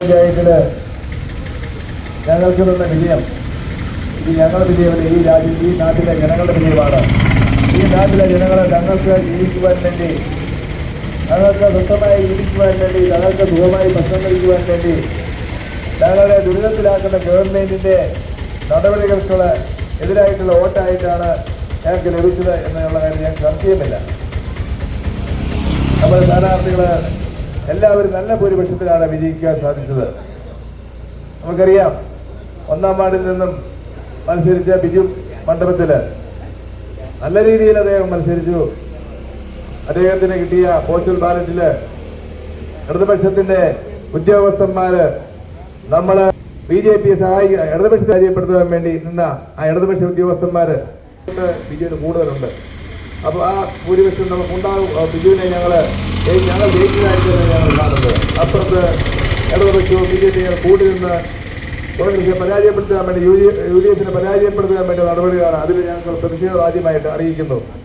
പഞ്ചായത്തിൽ ഞങ്ങൾക്ക് തന്ന വിജയം. ഇത് ഞങ്ങളുടെ വിജയമല്ല ഈ രാജ്യം ഈ നാട്ടിലെ ജനങ്ങളുടെ വിജയമാണ്. ഈ നാട്ടിലെ ജനങ്ങളെ തങ്ങൾക്ക് ജീവിക്കുവാൻ വേണ്ടി തങ്ങൾക്ക് സ്വസ്ഥമായി ജീവിക്കുവാൻ വേണ്ടി തങ്ങൾക്ക് ദുഃഖമായി ഭക്ഷണം കഴിക്കുവാൻ വേണ്ടി ഞങ്ങളെ ദുരിതത്തിലാക്കുന്ന ഗവൺമെന്റിന്റെ നടപടികൾക്ക് എതിരായിട്ടുള്ള വോട്ടായിട്ടാണ് ഞങ്ങൾക്ക് ലഭിച്ചത് എന്നുള്ള കാര്യം ഞാൻ സംശയമില്ല നമ്മുടെ സ്ഥാനാർത്ഥികൾ എല്ലാവരും നല്ല ഭൂരിപക്ഷത്തിലാണ് വിജയിക്കാൻ സാധിച്ചത്. നമുക്കറിയാം ഒന്നാം വാർഡിൽ നിന്നും മത്സരിച്ച ബിജു മണ്ഡപത്തിൽ നല്ല രീതിയിൽ അദ്ദേഹം മത്സരിച്ചു. അദ്ദേഹത്തിന് കിട്ടിയ പോസ്റ്റൽ ബാലറ്റിൽ ഇടതുപക്ഷത്തിന്റെ ഉദ്യോഗസ്ഥന്മാര് നമ്മൾ ബി ജെ പിയെ സഹായിക്കുക ഇടതുപക്ഷത്തെ പരാജയപ്പെടുത്തുവാൻ വേണ്ടി നിന്ന ആ ഇടതുപക്ഷ ഉദ്യോഗസ്ഥന്മാര് ബി ജെ കൂടുതലുണ്ട്. അപ്പൊ ആ ഭൂരിപക്ഷം നമുക്ക് ആ ബിജുവിനെ ഞങ്ങൾ ഞങ്ങൾ ജയിച്ചതായിട്ടാണ് ഞങ്ങൾ കാണുന്നത്. അപ്പുറത്ത് ഇടതുപക്ഷവും ബി ജെ പി കൂടി നിന്ന് കോൺഗ്രസിനെ പരാജയപ്പെടുത്താൻ വേണ്ടി യു ഡി എഫിനെ പരാജയപ്പെടുത്താൻ വേണ്ടി നടപടികളാണ് അതിൽ ഞങ്ങൾ പ്രതിഷേധം ആദ്യമായിട്ട് അറിയിക്കുന്നു.